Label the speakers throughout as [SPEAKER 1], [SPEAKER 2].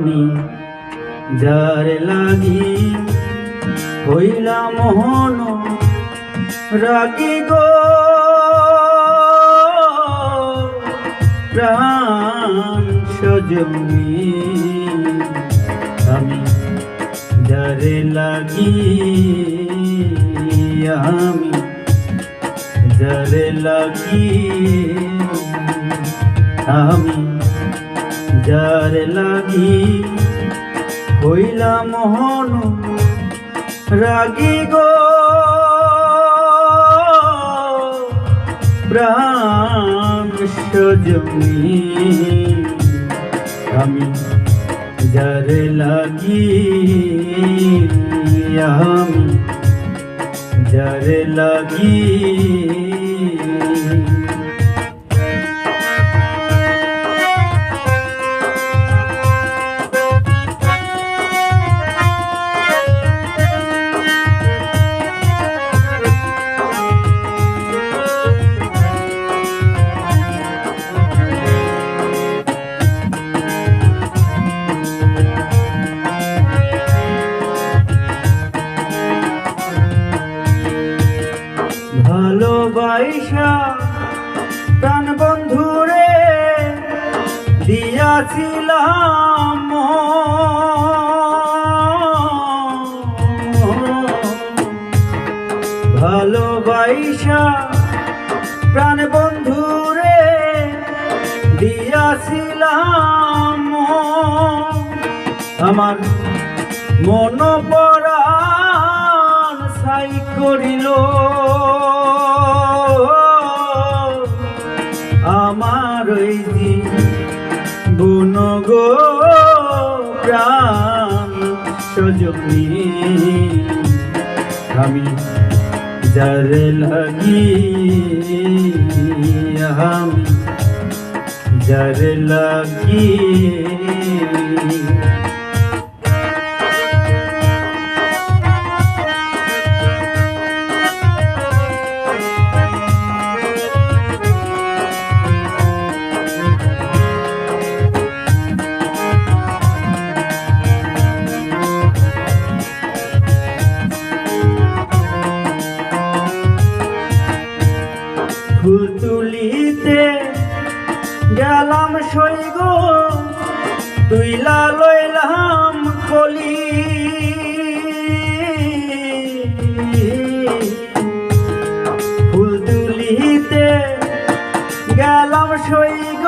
[SPEAKER 1] আমি যার লাগি হইলাম মোহন রাগি গো। প্রাণ সজনী আমি যারে লাগি, আমি যারে লাগি, আমি যারে লাগি হইলাম মোহন রাগি গো। প্রাণ সজনী আমি যারে লাগি আমি যারে লাগি। ভালোবাসা প্রাণ বন্ধুরে দিয়াছিলাম। ভালোবাসা প্রাণ বন্ধুরে দিয়াছিলাম। আমার মন পরাণ সাই করিল। আমার ওই বুন গো প্রাণ সজনী আমি যারে লাগি আমি যারে লাগি ফুল তুলিতে গেলাম সৈগ, তুইলা লইলাম কলি। ফুল তুলিতে গেলাম সৈগ,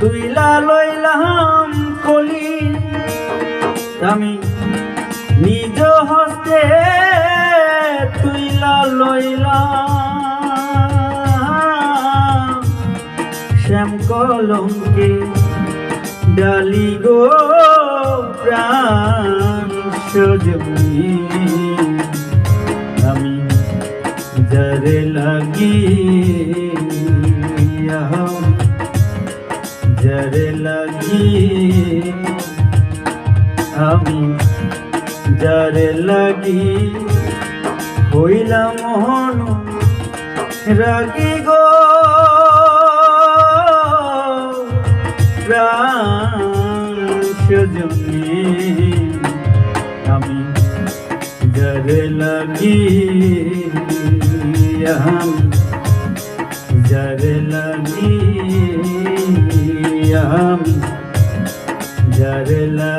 [SPEAKER 1] তুইলা লইলাম কলি। আমি নিজ হস্তে তুইলা লইলাম শ্যাম কলঙ্কে। ডালি গো, প্রাণ সজনী। আমি যারে লাগি যারে লাগি আমি যারে লাগি হইলাম মোহন রাগি গো। প্রাণ সজনী আমি যারে লাগি আমি যারে লাগি আমি যারে লাগি